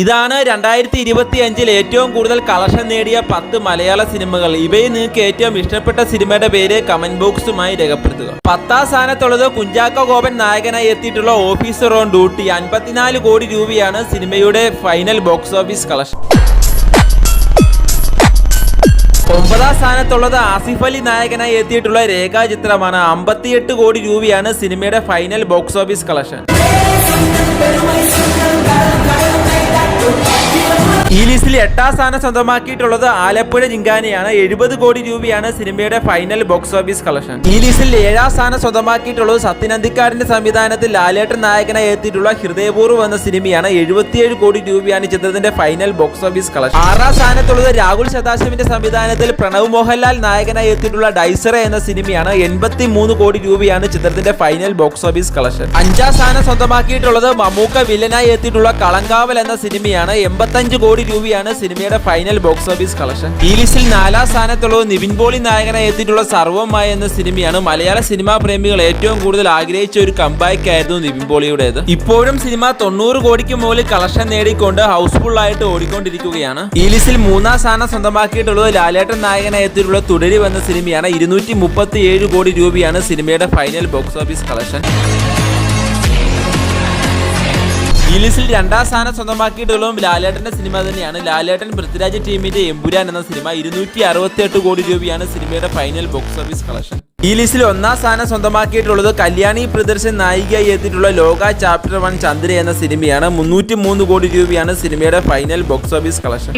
ഇതാണ് രണ്ടായിരത്തി ഇരുപത്തി അഞ്ചിൽ ഏറ്റവും കൂടുതൽ കളക്ഷൻ നേടിയ പത്ത് മലയാള സിനിമകൾ. ഇവയിൽ നിങ്ങൾക്ക് ഏറ്റവും ഇഷ്ടപ്പെട്ട സിനിമയുടെ പേര് കമന്റ് ബോക്സുമായി രേഖപ്പെടുത്തുക. പത്താം സ്ഥാനത്തുള്ളത് കുഞ്ചാക്കോ ഗോപൻ നായകനായി എത്തിയിട്ടുള്ള ഓഫീസർ ഓൺ ഡ്യൂട്ടി. അൻപത്തിനാല് കോടി രൂപയാണ് സിനിമയുടെ ഫൈനൽ ബോക്സ് ഓഫീസ് കളക്ഷൻ. ഒമ്പതാം സ്ഥാനത്തുള്ളത് ആസിഫ് അലി നായകനായി എത്തിയിട്ടുള്ള രേഖാ ചിത്രമാണ്. അമ്പത്തിയെട്ട് കോടി രൂപയാണ് സിനിമയുടെ ഫൈനൽ ബോക്സ് ഓഫീസ് കളക്ഷൻ. ഈ ലിസ്റ്റിൽ എട്ടാം സ്ഥാനം സ്വന്തമാക്കിയിട്ടുള്ളത് ആലപ്പുഴ ജിങ്കാനയാണ്. എഴുപത് കോടി രൂപയാണ് സിനിമയുടെ ഫൈനൽ ബോക്സ് ഓഫീസ് കളക്ഷൻ ഈ ലിസ്റ്റിൽ ഏഴാം സ്ഥാനം സ്വന്തമാക്കിയിട്ടുള്ളത് സത്യനന്ദിക്കാരന്റെ സംവിധാനത്തിൽ ലാലേട്ടൻ നായകനായി എത്തിയിട്ടുള്ള ഹൃദയപൂർവം എന്ന സിനിമയാണ്. എഴുപത്തിയേഴ് കോടി രൂപയാണ് ചിത്രത്തിന്റെ ഫൈനൽ ബോക്സ് ഓഫീസ് കളക്ഷൻ ആറാം സ്ഥാനത്തുള്ളത് രാഹുൽ സദാശിവന്റെ സംവിധാനത്തിൽ പ്രണവ് മോഹൻലാൽ നായകനായി എത്തിയിട്ടുള്ള ഡൈസറ എന്ന സിനിമയാണ് എൺപത്തി മൂന്ന് കോടി രൂപയാണ് ചിത്രത്തിന്റെ ഫൈനൽ ബോക്സ് ഓഫീസ് കളക്ഷൻ അഞ്ചാം സ്ഥാനം സ്വന്തമാക്കിയിട്ടുള്ളത് മമ്മൂക്ക വില്ലനായി എത്തിയിട്ടുള്ള കളങ്കാവൽ എന്ന സിനിമയാണ്. എൺപത്തഞ്ച് കോടി രൂപയാണ് സിനിമയുടെ ഫൈനൽ ബോക്സ് ഓഫീസ് കളക്ഷൻ ഈ ലിസ്റ്റിൽ നാലാം സ്ഥാനത്തുള്ളത് നിവിൻ പോളി നായകനായി എത്തിയിട്ടുള്ള സർവമായ എന്ന സിനിമയാണ് മലയാള സിനിമാ പ്രേമികൾ ഏറ്റവും കൂടുതൽ ആഗ്രഹിച്ച ഒരു കമ്പാക്ക് ആയിരുന്നു നിവിൻ പോളിയുടേത്. ഇപ്പോഴും സിനിമ തൊണ്ണൂറ് കോടിക്ക് മുകളിൽ കളക്ഷൻ നേടിക്കൊണ്ട് ഹൗസ്ഫുൾ ആയിട്ട് ഓടിക്കൊണ്ടിരിക്കുകയാണ്. ഈ ലിസ്റ്റിൽ മൂന്നാം സ്ഥാനം സ്വന്തമാക്കിയിട്ടുള്ളത് ലാലേട്ടൻ നായകനായി എത്തിയിട്ടുള്ള തുടരി എന്ന സിനിമയാണ്. ഇരുന്നൂറ്റി കോടി രൂപയാണ് സിനിമയുടെ ഫൈനൽ ബോക്സ് ഓഫീസ് കളക്ഷൻ ഈ ലിസ്റ്റിൽ രണ്ടാം സ്ഥാനം സ്വന്തമാക്കിയിട്ടുള്ളതും ലാലേട്ടന്റെ സിനിമ തന്നെയാണ്. ലാലേട്ടൻ പൃഥ്വിരാജ് ടീമിന്റെ എമ്പുരാൻ എന്ന സിനിമ ഇരുന്നൂറ്റി അറുപത്തി എട്ട് കോടി രൂപയാണ് സിനിമയുടെ ഫൈനൽ ബോക്സ് ഓഫീസ് കളക്ഷൻ. ഈ ലിസ്റ്റിൽ ഒന്നാം സ്ഥാനം സ്വന്തമാക്കിയിട്ടുള്ളത് കല്യാണി പ്രദർശൻ നായികയായി എത്തിയിട്ടുള്ള ലോക ചാപ്റ്റർ വൺ ചന്ദ്ര എന്ന സിനിമയാണ്. മുന്നൂറ്റി മൂന്ന് കോടി രൂപയാണ് സിനിമയുടെ ഫൈനൽ ബോക്സ് ഓഫീസ് കളക്ഷൻ.